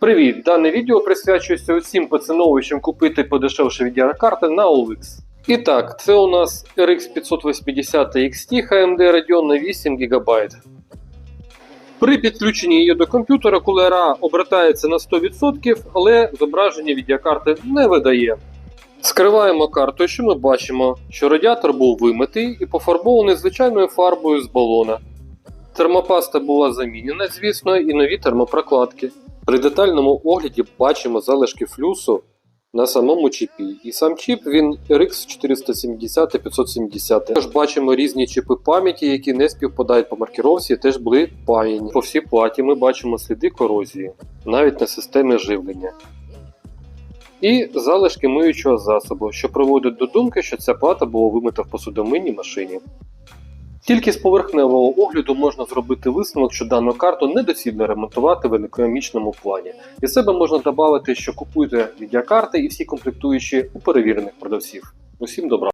Привіт! Дане відео присвячується усім поціновувачам купити подешевше відеокарти на OLX. І так, це у нас RX 580 XT HMD Radeon на 8 ГБ. При підключенні її до комп'ютера кулера обертається на 100%, але зображення відеокарти не видає. Скриваємо карту, що ми бачимо, що радіатор був вимитий і пофарбований звичайною фарбою з балона. Термопаста була замінена, звісно, і нові термопрокладки. При детальному огляді бачимо залишки флюсу на самому чіпі. І сам чіп він RX 470 570. Також бачимо різні чіпи пам'яті, які не співпадають по маркіровці, теж були паяні. По всій платі ми бачимо сліди корозії, навіть на системі живлення. І залишки миючого засобу, що приводить до думки, що ця плата була вимита в посудомийній машині. Тільки з поверхневого огляду можна зробити висновок, що дану карту недоцільно ремонтувати в економічному плані. Від себе можна додати, що купуйте відеокарти і всі комплектуючі у перевірених продавців. Усім добра!